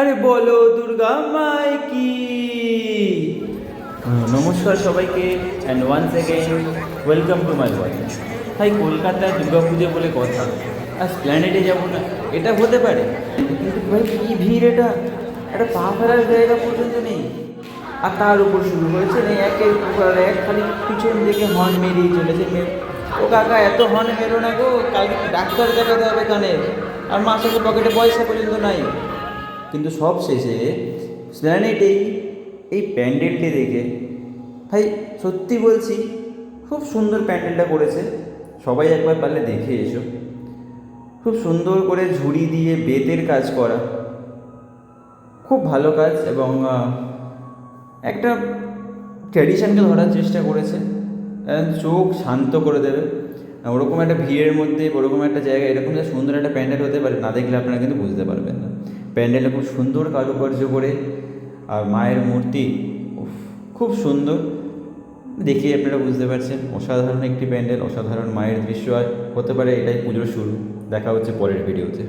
আরে বলো, দুর্গা মাই কি? নমস্কার সবাইকে and once again welcome to my wife তাই কলকাতায় দুর্গা পুজো বলে কথা আর প্ল্যানেটে যাব না, এটা হতে পারে। কিন্তু ভাই, কী ভিড় এটা? একটা পা ফেলার জায়গা পর্যন্ত নেই। আর তার উপর শুরু হয়েছে না একের উপর এক, খালি পিছন দিকে হর্ন মেরিয়ে চলেছে ও কাকা, এত হর্ন মেরো না গো, কালকে ডাক্তার দেখাতে হবে কানে আর মাসের পকেটে পয়সা পর্যন্ত নাই। কিন্তু সব শেষে প্ল্যানেটেই এই প্যান্ডেলটি দেখে, ভাই, সত্যি বলছি, খুব সুন্দর প্যান্ডেলটা করেছে। সবাই একবার পারলে দেখে এসো। খুব সুন্দর করে ঝুড়ি দিয়ে বেতের কাজ করা। খুব ভালো কাজ এবং একটা ট্র্যাডিশনকে ধরার চেষ্টা করেছে। চোখ শান্ত করে দেবে। ওরকম একটা ভিড়ের মধ্যে, ওরকম একটা জায়গায়, এরকম যে সুন্দর একটা প্যান্ডেল হতে পারে, না দেখলে আপনারা কিন্তু বুঝতে পারবেন না। প্যান্ডেলে খুব সুন্দর কারুকার্য করে আর মায়ের মূর্তি উফ, খুব সুন্দর। দেখে আপনারা বুঝতে পারছেন অসাধারণ একটি প্যান্ডেল অসাধারণ মায়ের দৃশ্য হতে পারে এটাই পুজোর শুরু। দেখা হচ্ছে পরের ভিডিওতে।